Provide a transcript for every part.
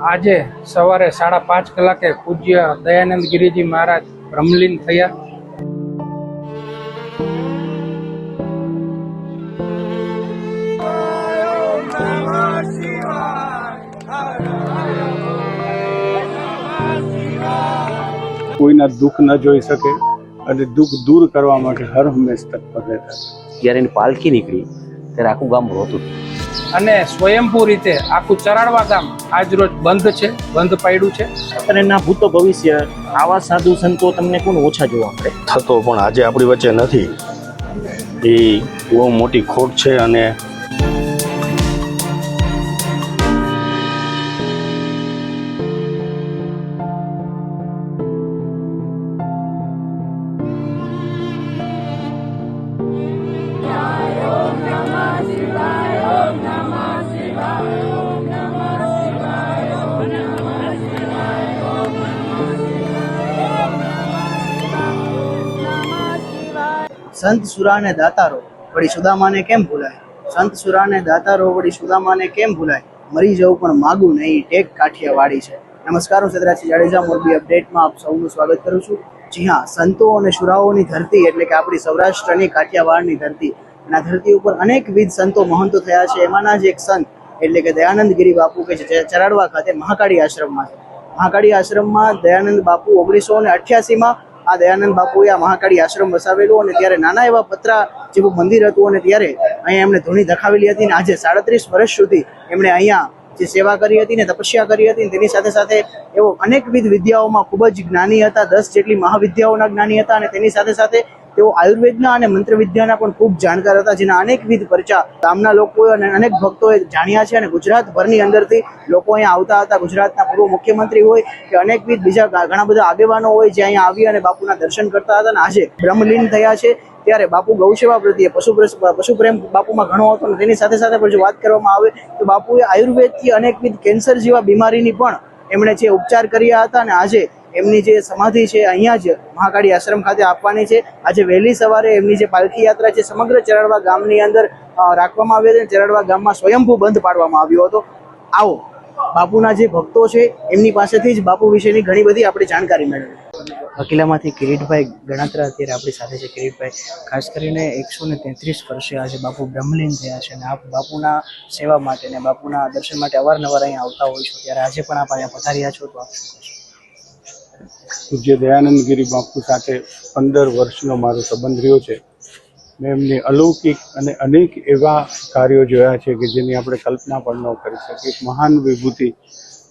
આજે સવારે સાડા પાંચ કલાકે પૂજ્ય દયાનંદ ગિરિજી મહારાજ બ્રહ્મલીન થયા. કોઈના દુઃખ ન જોઈ શકે અને દુઃખ દૂર કરવા માટે હર હંમેશ તત્પર રહેતા જ્યારે એની પાલખી નીકળી ત્યારે આખું ગામ રોતું હતું. અને સ્વયંભૂ રીતે આખું ચરાડવા ગામ આજરોજ બંધ છે બંધ પાડ્યું છે. અને ના ભૂતો ભવિષ્ય આવા સાધુ સંતો તમને કોણ ઓછા જોવા મળે? થતો પણ આજે આપણી વચ્ચે નથી. એ બહુ મોટી ખોટ છે અને સંત સુરાને દાતારો વળી સુદામાને કેમ ભૂલાય? સંત સુરાને દાતારો વળી સુદામાને કેમ ભૂલાય? મરી જવું પણ માગું નહીં, ટેક કાઠિયાવાડી છે. નમસ્કાર હું સદરાજી જાડેજા, મોરબી અપડેટમાં આપ સૌનું સ્વાગત કરું છું. જી હા, સંતો અને સુરાઓની ધરતી એટલે કે આપણી સૌરાષ્ટ્રની કાઠિયાવાડની ધરતી. અને ધરતી ઉપર અનેકવિધ સંતો મહંતો થયા છે. એમાંના જ એક સંત એટલે કે દયાનંદ ગિરી બાપુ કે જે ચરાડવા ખાતે મહાકાળી આશ્રમમાં છે. મહાકાળી આશ્રમમાં દયાનંદ બાપુ ઓગણીસો ને અઠ્યાસીમાં આ દયાનંદ બાપુએ આ મહાકાળી આશ્રમ વસાવેલું અને ત્યારે નાના એવા પતરા જેવું મંદિર હતું અને ત્યારે અહીંયા એમણે ધૂણી દખાવેલી હતી અને આજે સાડત્રીસ વર્ષ સુધી એમણે અહીંયા જે સેવા કરી હતી ને તપસ્યા કરી હતી તેની સાથે સાથે એવો અનેકવિધ વિદ્યાઓમાં ખૂબ જ જ્ઞાની હતા, દસ જેટલી મહાવિદ્યાઓના જ્ઞાની હતા અને તેની સાથે સાથે તેઓ આયુર્વેદના અને મંત્ર વિદ્યાના પણ ખૂબ જાણકાર હતા, જેના અનેકવિધ પરચા ગામના લોકોએ અને અનેક ભક્તોએ જાણ્યા છે અને ગુજરાતભરની અંદરથી લોકો અહીંયા આવતા હતા. ગુજરાતના પૂર્વ મુખ્યમંત્રી હોય કે અનેકવિધ બીજા ઘણા બધા આગેવાનો હોય જે અહીંયા આવી અને બાપુના દર્શન કરતા હતા અને આજે બ્રહ્મલીન થયા છે, ત્યારે બાપુ ગૌસેવા પ્રત્યે પશુ પશુ પ્રેમ બાપુમાં ઘણો હતો તેની સાથે સાથે પણ જો વાત કરવામાં આવે તો બાપુએ આયુર્વેદથી અનેકવિધ કેન્સર જેવા બીમારીની પણ એમણે જે ઉપચાર કર્યા હતા અને આજે એમની જે સમાધિ છે, અહીંયા જ મહાકાળી આશ્રમ ખાતે આપવાની છે. આજે વહેલી સવારે એમની જે પાલખી યાત્રા છે, સમગ્ર ચરાડવા ગામની અંદર રાખવામાં આવી હતી ચરાડવા ગામમાં સ્વયંભૂ બંધ પાડવામાં આવ્યો હતો. આવો, બાપુના જે ભક્તો છે, એમની પાસેથી જ બાપુ વિશેની ઘણી બધી આપણે જાણકારી મેળવી વકીલામાંથી કિરીટભાઈ ગણાત્રા અત્યારે આપણી સાથે છે. કિરીટભાઈ, ખાસ કરીને એકસો ને તેત્રીસ વર્ષે આજે બાપુ બ્રહ્મલીન થયા છે અને આપ બાપુના સેવા માટે ને બાપુના દર્શન માટે અવારનવાર અહીંયા આવતા હોય છો. ત્યારે આજે પણ આપ અહીંયા પધાર્યા છો તો આપ શું? પૂજ્ય દયાનંદ ગિરી બાપુ સાથે પંદર વર્ષનો મારો સંબંધ રહ્યો છે, મેં એમની અલૌકિક અને અનેક એવા કાર્યો જોયા છે કે જેની આપણે કલ્પના પણ ન કરી શકીએ. મહાન વિભૂતિ,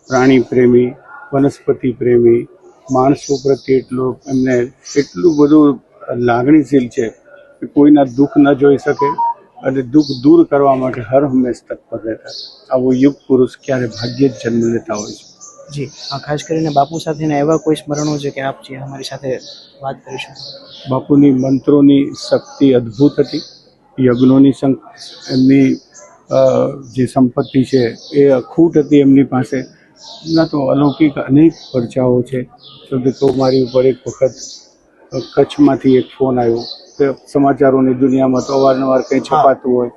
પ્રાણી પ્રેમી, વનસ્પતિ પ્રેમી, માણસો પ્રત્યે એટલું એમને એટલું બધું લાગણીશીલ છે કે કોઈના દુઃખ ન જોઈ શકે અને દુઃખ દૂર કરવા માટે હર હંમેશ તત્પર રહેતા. આવો યુગ પુરુષ ક્યારે ભાગ્યે જ જન્મ લેતા હોય છે? જી હા ખાસ કરીને બાપુ સાથેના એવા કોઈ સ્મરણો છે કે આપ જે અમારી સાથે વાત કરીશું બાપુની મંત્રોની શક્તિ અદ્ભુત હતી. યજ્ઞોની સં- એમની જે સંપત્તિ છે એ અખૂટ હતી એમની પાસે. ના તો અલૌકિક અનેક પરચાઓ છે. તો તો મારી ઉપર એક વખત કચ્છમાંથી એક ફોન આવ્યો કે સમાચારોની દુનિયામાં તો અવારનવાર કંઈ છપાતું હોય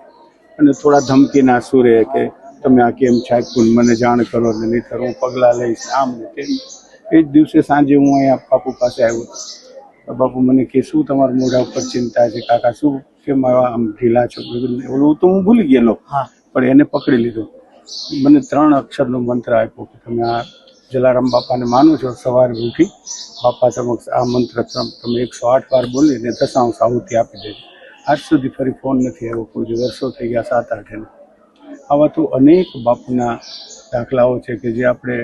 અને થોડા ધમકીના રહે કે તમે આ કેમ છાપ્યું મને જાણ કરો ને નહીંતર હું પગલાં લઈશ. આમ ને તેમ. એ જ દિવસે સાંજે હું અહીંયા બાપુ પાસે આવ્યો. બાપુ મને કે શું તમારા મોઢા ઉપર ચિંતા છે? કાકા શું કેમ આમ ઢીલા છો? ઓલું તો હું ભૂલી ગયેલો. હા. પણ એને પકડી લીધો. મને ત્રણ અક્ષરનો મંત્ર આપ્યો કે તમે આ જલારામ બાપાને માનો છો? સવારે ઉઠી બાપા સમક્ષ આ મંત્ર તમ- તમે એકસો આઠ વાર બોલીને દશાંશ આહુતિ આપી દેજો. આજ સુધી ફરી ફોન નથી આવ્યો. કોઈ વર્ષો થઈ ગયા સાત આઠ એને આવા તો અનેક બાપુના દાખલાઓ છે કે જે આપણે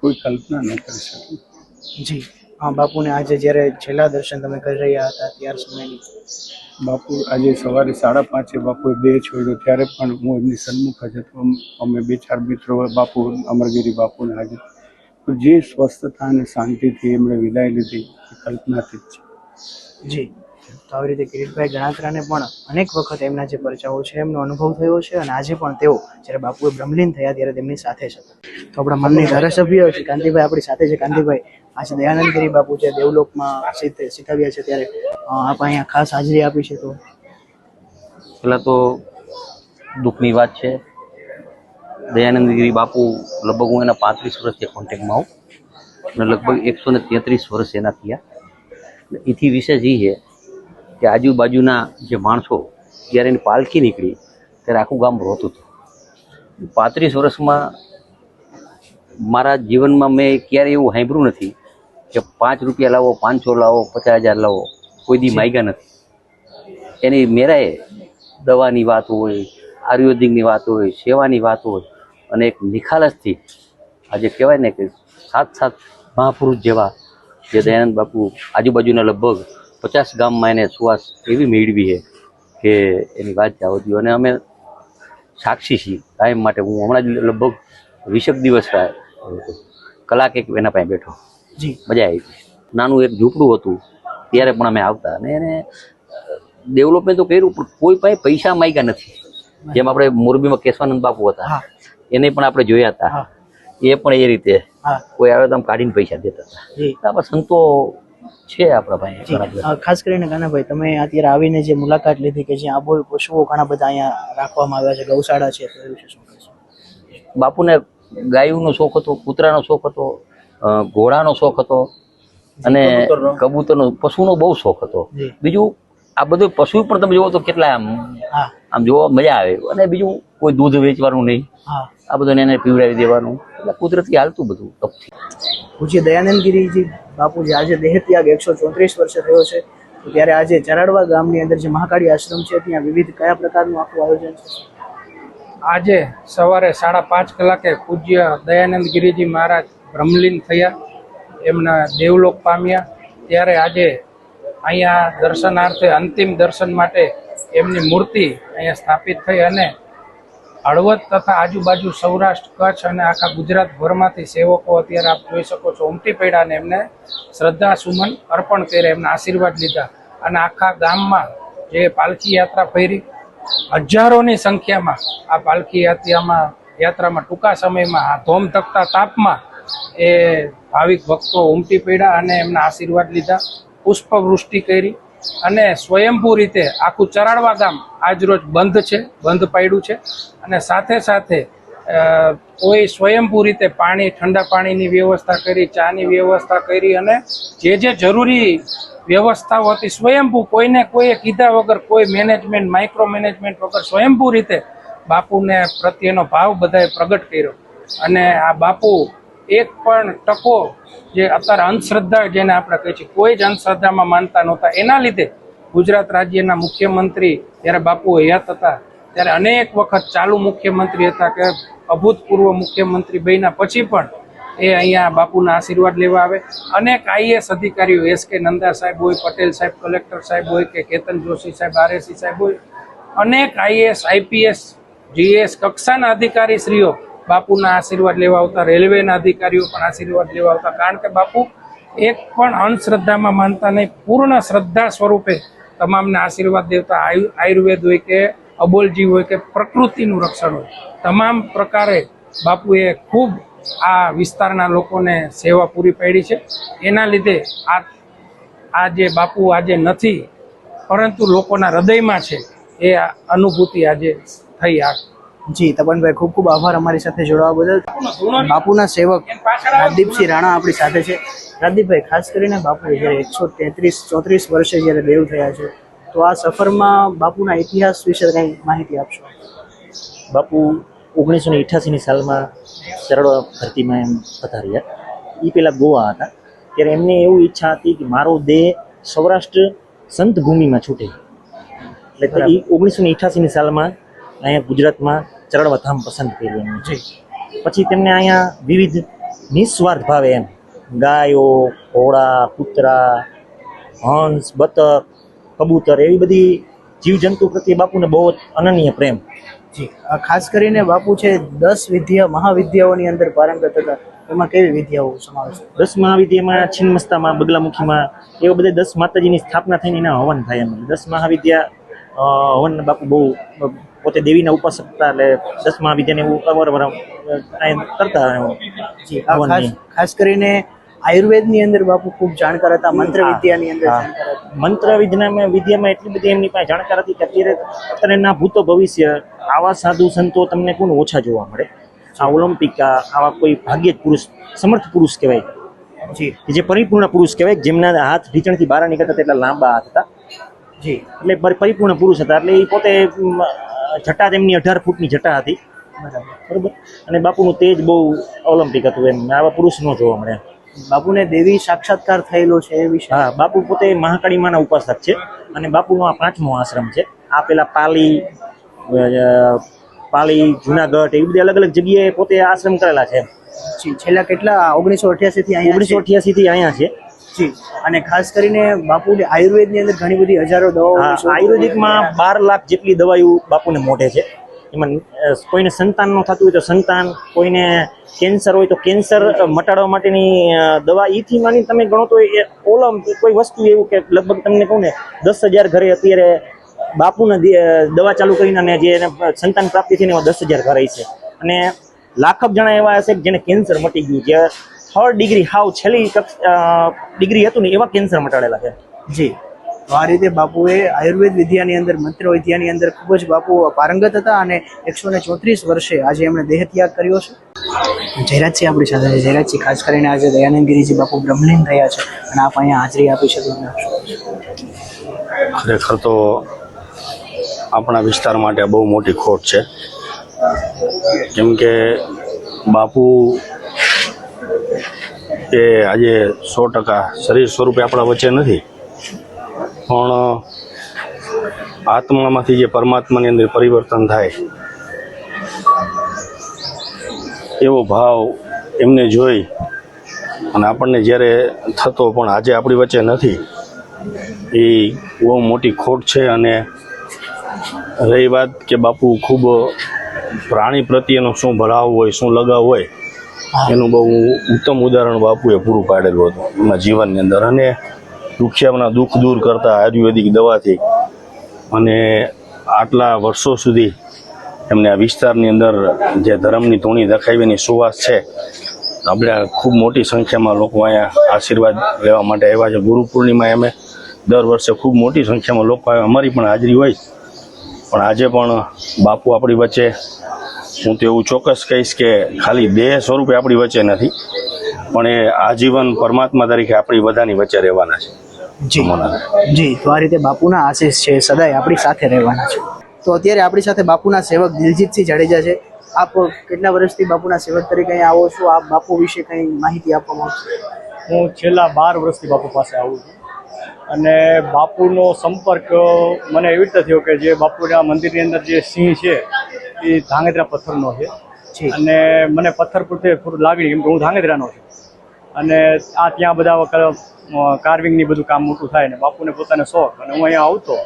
કોઈ કલ્પના ન કરી શકીએ. જી હા બાપુને આજે જ્યારે છેલ્લા દર્શન તમે કરી રહ્યા હતા ત્યાર સમયની બાપુ આજે સવારે સાડા પાંચે બાપુએ દેહ છોડ્યો ત્યારે પણ હું એમની સન્મુખ જ હતો. અમે બે ચાર મિત્રો બાપુ અમરગીરી બાપુને હાજર. જે સ્વસ્થતા અને શાંતિથી એમણે વિદાય લીધી એ કલ્પનાથી જ છે. જી. તો આવી રીતે કિરીટભાઈ ગણાત્રાને પણ અનેક વખત એમના જે પરચાઓ છે, એમનો અનુભવ થયો છે અને આજે પણ તેઓ જ્યારે બાપુએ બ્રહ્મલીન થયા ત્યારે તેમની સાથે છે. તો આપણા મનની ધારાસભ્ય છે કાંતિભાઈ, આપણી સાથે છે કાંતિભાઈ. આજે દયાનંદગીરી બાપુ છે દેવલોકમાં શીખવ્યા છે ત્યારે આપણે આપ અહીંયા ખાસ હાજરી આપી છે તો. પહેલાં તો દુઃખની વાત છે. દયાનંદગીરી બાપુ લગભગ હું એના પાંત્રીસ વર્ષથી કોન્ટેક્ટમાં આવું અને લગભગ એકસો ને તેત્રીસ વર્ષ એના થયા. એથી વિશેષ એ છે કે આજુબાજુના જે માણસો જ્યારે એની પાલખી નીકળી ત્યારે આખું ગામ રોતું હતું. પાંત્રીસ વર્ષમાં મારા જીવનમાં મેં ક્યારેય એવું સાંભળ્યું નથી કે પાંચ રૂપિયા લાવો પાંચસો લાવો પચાસ હજાર લાવો કોઈ દી માગ્યા નથી. એની મેરાએ દવાની વાત હોય આયુર્વેદિકની વાત હોય સેવાની વાત હોય અને એક નિખાલસથી આજે કહેવાય ને કે સાત સાત મહાપુરુષ જેવા જે દયાનંદ બાપુ આજુબાજુના લગભગ પચાસ ગામમાં એને સુવાસ એવી મેળવી છે કે એની વાત જાવ દો અને અમે સાક્ષી છીએ કાયમ માટે. હું હમણાં જ લગભગ વીસેક દિવસ કલાક એક એના પાસે બેઠો. જી. મજા આવી. નાનું એક ઝૂંપડું હતું ત્યારે પણ અમે આવતા. અને એને ડેવલપમેન્ટ તો કર્યું પણ કોઈ પાસે પૈસા માંગ્યા નથી. જેમ આપણે મોરબીમાં કેશવાનંદ બાપુ હતા એને પણ આપણે જોયા હતા. એ પણ એ રીતે કોઈ આવે તો કાઢીને પૈસા દેતા હતા. આપણા સંતો છે આપણા ભાઈ જી. ખાસ કરીને કાનાભાઈ તમે અત્યારે આવીને જે મુલાકાત લીધી કે જ્યાં આબોય પશુઓ ઘણા બધા અહીંયા રાખવામાં આવ્યા છે ગૌશાળા છે તો વિશે શું કહેશો? બાપુને ગાયુંનો શોખ હતો કૂતરાનો શોખ હતો ઘોડાનો શોખ હતો અને કબૂતરનો? પશુનો બહુ શોખ હતો. બીજું આ બધું પશુ પણ તમે જુઓ તો કેટલા આમ આમ જોવા મજા આવે. અને બીજું કોઈ દૂધ વેચવાનું નહીં. આ બધું એને પીવડાવી દેવાનું. એટલે કુદરતી હાલતું બધું પૂજ્ય દયાનંદગીરીજી બાપુજી આજે દેહ ત્યાગ એકસો ચોત્રીસ વર્ષે થયો છે. ત્યારે આજે ચરાડવા ગામની અંદર જે મહાકાળી આશ્રમ છે ત્યાં વિવિધ કયા પ્રકારનું આખું આયોજન છે? આજે સવારે સાડા પાંચ કલાકે પૂજ્ય દયાનંદ ગિરિજી મહારાજ બ્રહ્મલીન થયા એમના દેવલોક પામ્યા. ત્યારે આજે અહીંયા દર્શનાર્થે અંતિમ દર્શન માટે એમની મૂર્તિ અહીંયા સ્થાપિત થઈ અને હળવદ તથા આજુબાજુ સૌરાષ્ટ્ર, કચ્છ અને આખા ગુજરાત ભરમાંથી સેવકો અત્યારે આપ જોઈ શકો છો. ઉમટી પડ્યા અને એમને શ્રદ્ધા સુમન અર્પણ કર્યા, એમના આશીર્વાદ લીધા. અને આખા ગામમાં જે પાલખી યાત્રા ફરી, હજારોની સંખ્યામાં આ પાલખી યાત્રામાં યાત્રામાં ટૂંકા સમયમાં, આ ધોમધકતા તાપમાં એ ભાવિક ભક્તો ઉમટી પડ્યા અને એમના આશીર્વાદ લીધા. પુષ્પવૃષ્ટિ કરી અને સ્વયંભૂ રીતે આખું ચરાડવા ગામ આજરોજ બંધ છે, બંધ પાડ્યું છે. અને સાથે સાથે કોઈ સ્વયંભૂ રીતે પાણી, ઠંડા પાણીની વ્યવસ્થા કરી, ચાની વ્યવસ્થા કરી અને જે જે જરૂરી વ્યવસ્થાઓ હતી સ્વયંભૂ, કોઈને કોઈએ કીધા વગર, કોઈ મેનેજમેન્ટ માઇક્રો મેનેજમેન્ટ વગર સ્વયંભૂ રીતે બાપુને પ્રત્યેનો ભાવ બધાએ પ્રગટ કર્યો. અને આ બાપુ એક પણ ટકો જે અત્યારે અંધશ્રદ્ધા જેને આપણે કહીએ છીએ, કોઈ જ અંધશ્રદ્ધામાં માનતા નહોતા. એના લીધે ગુજરાત રાજ્યના મુખ્યમંત્રી જ્યારે બાપુ હયાત હતા, ત્યારે અનેક વખત ચાલુ મુખ્યમંત્રી હતા કે અભૂતપૂર્વ મુખ્યમંત્રી બન્યા પછી પણ એ અહીંયા બાપુના આશીર્વાદ લેવા આવે. અનેક આઈએસ અધિકારીઓ, એસ કે નંદા સાહેબ હોય, પટેલ સાહેબ, કલેક્ટર સાહેબ હોય કે કેતન જોશી સાહેબ, આરએસી સાહેબ હોય, અનેક આઈએસ આઈપીએસ જીએસ કક્ષાના અધિકારી શ્રીઓ બાપુના આશીર્વાદ લેવા આવતા, રેલવેના અધિકારીઓ પણ આશીર્વાદ લેવા આવતા. કારણ કે બાપુ એક પણ અંધશ્રદ્ધામાં માનતા નહીં, પૂર્ણ શ્રદ્ધા સ્વરૂપે તમામને આશીર્વાદ દેવતા. આયુ, આયુર્વેદ હોય કે અબોલજી હોય કે પ્રકૃતિનું રક્ષણ હોય. તમામ પ્રકારે બાપુએ ખૂબ આ વિસ્તારના લોકોને સેવા પૂરી પાડી છે. એના લીધે આ આ જે બાપુ આજે નથી, પરંતુ લોકોના હૃદયમાં છે એ અનુભૂતિ આજે થઈ આ જી તપનભાઈ ખૂબ ખૂબ આભાર અમારી સાથે જોડાવા બદલ. બાપુના સેવક રાજદીપસિંહ રાણા આપણી સાથે છે. રાજદીપભાઈ ખાસ કરીને બાપુ જ્યારે એકસો તેત્રીસ ચોત્રીસ વર્ષે જ્યારે દેવ થયા છે તો આ સફરમાં બાપુના ઇતિહાસ વિશે કંઈ માહિતી આપશો? બાપુ ઓગણીસો ને અઠ્યાસીની સાલમાં સરળ ધરતીમાં એમ પધાર્યા. એ પહેલાં ગોવા હતા. ત્યારે એમને એવું ઈચ્છા હતી કે મારો દેહ સૌરાષ્ટ્ર સંત ભૂમિમાં છૂટે. એટલે ઓગણીસો ને અઠ્યાસીની સાલમાં અહીંયા ગુજરાતમાં ચરડવા પસંદ કર્યું છે. પછી તેમને અહીંયા વિવિધ નિસ્વાર્થ ભાવે એમ ગાયો ઘોડા કૂતરા હંસ બતક કબૂતર એવી બધી જીવજંતુ પ્રત્યે બાપુને બહુ જ અનન્ય પ્રેમ જી આ ખાસ કરીને બાપુ છે દસ વિદ્યા મહાવિદ્યાઓની અંદર પારંગત હતા. એમાં કેવી વિદ્યાઓ સમાવેશ દસ મહાવિદ્યામાં છિન્મસ્તામાં બગલામુખીમાં એવા બધા દસ માતાજીની સ્થાપના થઈને એના હવન થાય એમ. દસ મહાવિદ્યા હવન બાપુ બહુ પોતે દેવીના ઉપાસક હતા એટલે દસમા વિદ્યાને એવું અવારનવાર કરતા ખાસ કરીને આયુર્વેદની અંદર બાપુ ખૂબ જાણકાર હતા મંત્ર વિદ્યાની અંદર મંત્ર વિદ્યામાં વિદ્યામાં એટલી બધી એમની પાસે જાણકાર હતી કે અત્યારે અત્યારે ના ભૂતો ભવિષ્ય આવા સાધુ સંતો તમને કોણ ઓછા જોવા મળે? આ ઓલિમ્પિકા આવા કોઈ ભાગ્ય પુરુષ સમર્થ પુરુષ કહેવાય. જી. પરિપૂર્ણ પુરુષ કહેવાય જેમના હાથ ઢીચણથી બહાર નીકળતા તેટલા લાંબા હાથ હતા. જી. એટલે પરિપૂર્ણ પુરુષ હતા. એટલે એ પોતે જટા તેમની અઢાર ફૂટની જટા હતી. બરાબર. અને બાપુનું તેજ બહુ ઓલિમ્પિક હતું એમ. આવા પુરુષ ન જોવા મળે. બાપુને દેવી સાક્ષાત્કાર થયેલો છે એ વિશે? હા બાપુ પોતે મહાકાળી માના ઉપાસક છે અને બાપુનો આ પાંચમો આશ્રમ છે. આ પેલા પાલી પાલી જુનાગઢ એવી બધી અલગ અલગ જગ્યાએ પોતે આશ્રમ કરેલા છે છેલ્લા કેટલા? ઓગણીસો અઠ્યાસી થી ઓગણીસો અઠ્યાસી થી અહીંયા છે. જી. અને ખાસ કરીને બાપુની આયુર્વેદની અંદર ઘણી બધી હજારો દવાઓ આયુર્વેદિકમાં બાર લાખ જેટલી દવાઓ બાપુને મોઢે છે. એમાં કોઈને સંતાન ન થતું હોય તો સંતાન કોઈને કેન્સર હોય તો કેન્સર મટાડવા માટેની દવા ઈથી માની તમે ગણો તો એ ઓલમ કોઈ વસ્તુ એવું કે લગભગ તમને કહું ને દસ હજાર ઘરે અત્યારે બાપુને દવા ચાલુ કરીને અને જે એને સંતાન પ્રાપ્તિ થઈને એમાં દસ હજાર ઘરે છે. અને લાખક જણા એવા હશે કે જેને કેન્સર મટી ગયું જે થર્ડ ડિગ્રી હાવ છેલ્લી ડિગ્રી હતું ને એવા કેન્સર મટાડેલા છે. જી. તો આ રીતે બાપુએ આયુર્વેદ વિદ્યાની અંદર મંત્ર વિદ્યાની અંદર ખૂબ જ બાપુ પારંગત હતા અને એકસો ને ચોત્રીસ વર્ષે આજે એમણે દેહ ત્યાગ કર્યો છે. જયરાજસિંહ આપણી સાથે છે. જયરાજસિંહ ખાસ કરીને આજે દયાનંદગીરીજી બાપુ બ્રહ્મલીન થયા છે અને આપ અહીંયા હાજરી આપી શકો છો. ખરેખર તો આપણા વિસ્તાર માટે બહુ મોટી ખોટ છે. કેમ કે બાપુ એ આજે સો ટકા શરીર સ્વરૂપે આપણા વચ્ચે નથી. પણ આત્મામાંથી જે પરમાત્માની અંદર પરિવર્તન થાય, એવો ભાવ એમને જોઈ અને આપણને જ્યારે થતો પણ આજે આપણી વચ્ચે નથી, એ બહુ મોટી ખોટ છે અને રહી વાત કે બાપુ ખૂબ પ્રાણી પ્રત્યેનો શું ભરાવ હોય, શું લગાવ હોય એનું બહુ ઉત્તમ ઉદાહરણ બાપુએ પૂરું પાડેલું હતું. એમના જીવનની અંદર અને દુખિયાના દુઃખ દૂર કરતા આયુર્વેદિક દવાથી અને આટલા વર્ષો સુધી એમને આ વિસ્તારની અંદર જે ધર્મની ધૂણી દખાવીની સુવાસ છે, આપણે ખૂબ મોટી સંખ્યામાં લોકો અહીંયા આશીર્વાદ લેવા માટે આવ્યા છે. ગુરુ પૂર્ણિમા અમે દર વર્ષે ખૂબ મોટી સંખ્યામાં લોકો આવ્યા. અમારી પણ હાજરી હોય. પણ આજે પણ બાપુ આપણી વચ્ચે હું તો એવું ચોક્કસ કહીશ કે ખાલી દેહ સ્વરૂપે આપણી વચ્ચે નથી પણ એ આજીવન પરમાત્મા તરીકે આપણી બધાની વચ્ચે રહેવાના છે. જી. જી તો આ રીતે બાપુના આશીષ છે સદાય આપણી સાથે રહેવાના છે. તો અત્યારે આપણી સાથે બાપુના સેવક દિલજીતસિંહ જાડેજા છે. આપ કેટલા વર્ષથી બાપુના સેવક તરીકે અહીંયા આવો છો? આપ બાપુ વિશે કંઈ માહિતી આપવા માંગશો હું છેલ્લા બાર વર્ષથી બાપુ પાસે આવું છું. અને બાપુનો સંપર્ક મને એવી રીતે થયો કે જે બાપુના મંદિરની અંદર જે સિંહ છે એ ધાંગધ્રા પથ્થરનો છે. અને મને પથ્થર પૂરતે થોડું લાગણી કેમ કે હું ધાંગધ્રાનો છું. અને આ ત્યાં બધા વખત કાર્વિંગની બધું કામ મોટું થાય ને બાપુને પોતાને શોખ. અને હું અહીંયા આવતો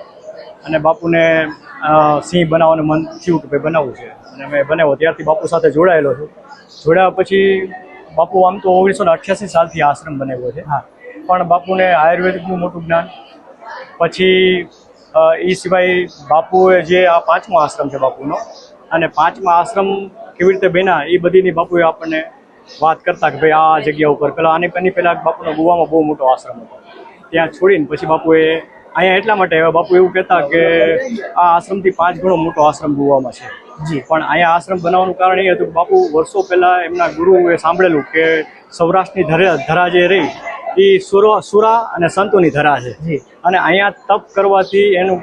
અને બાપુને સિંહ બનાવવાનું મન થયું કે ભાઈ બનાવવું છે. અને મેં બનાવ્યો. ત્યારથી બાપુ સાથે જોડાયેલો છું. જોડાયા પછી બાપુ આમ તો ઓગણીસો ને અઠ્યાસી સાલથી આશ્રમ બનાવ્યો છે. હા. પણ બાપુને આયુર્વેદિકનું મોટું જ્ઞાન. પછી એ સિવાય બાપુએ જે આ પાંચમો આશ્રમ છે બાપુનો અને પાંચમા આશ્રમ કેવી રીતે બન્યા એ બધીની બાપુએ આપણને વાત કરતા કે ભાઈ આ જગ્યા ઉપર પેલા આની એની પહેલાં બાપુનો ગોવામાં બહુ મોટો આશ્રમ હતો. ત્યાં છોડીને પછી બાપુએ અહીંયા એટલા માટે બાપુ એવું કહેતા કે આ આશ્રમથી પાંચ ગણો મોટો આશ્રમ ગોવામાં છે. જી. પણ અહીંયા આશ્રમ બનાવવાનું કારણ એ હતું કે બાપુ વર્ષો પહેલા એમના ગુરુએ સાંભળેલું કે સૌરાષ્ટ્રની ધરા ધરા જે રહી એ સુરો સુરા અને સંતોની ધરા છે. જી. અને અહીંયા તપ કરવાથી એનું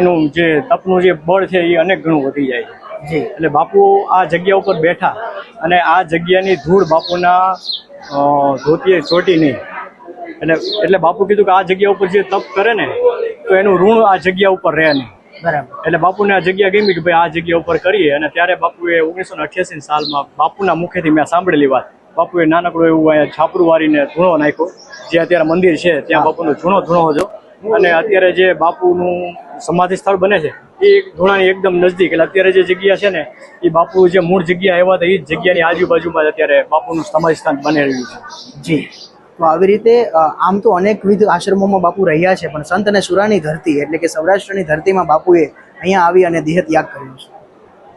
એનું જે તપનું જે બળ છે એ અનેક ગણું વધી જાય છે. એટલે બાપુ આ જગ્યા ઉપર બેઠા અને આ જગ્યાની ધૂળ બાપુના ધોતીએ ચોટી નહીં. એટલે એટલે બાપુ કીધું કે આ જગ્યા ઉપર જે તપ કરે ને તો એનું ઋણ આ જગ્યા ઉપર રહે નહીં. બરાબર. એટલે બાપુને આ જગ્યા ગમી કે ભાઈ આ જગ્યા ઉપર કરીએ. અને ત્યારે બાપુએ ઓગણીસો ને અઠ્યાસી સાલમાં બાપુના મુખેથી મેં સાંભળેલી વાત. બાપુએ નાનકડું એવું અહીંયા છાપરું વારીને ધૂણો નાખ્યો. જે અત્યારે મંદિર છે ત્યાં બાપુનો જૂનો ધૂણો હતો. અને અત્યારે જે બાપુનું સમાધિ સ્થળ બને છે. એ ધૂણાની એકદમ નજીક એટલે અત્યારે જે જગ્યા છે ને, એ બાપુ જે મૂળ જગ્યા આવ્યા હતા, એ જ જગ્યાની આજુબાજુમાં અત્યારે બાપુનું સમાધિ સ્થાન બની રહ્યું છે. જી. તો આવી રીતે આમ તો અનેકવિધ આશ્રમોમાં બાપુ રહ્યા છે, પણ સંત અને સુરાની ધરતી, એટલે કે સૌરાષ્ટ્રની ધરતીમાં બાપુએ અહીંયા આવી અને દેહ ત્યાગ કર્યો છે.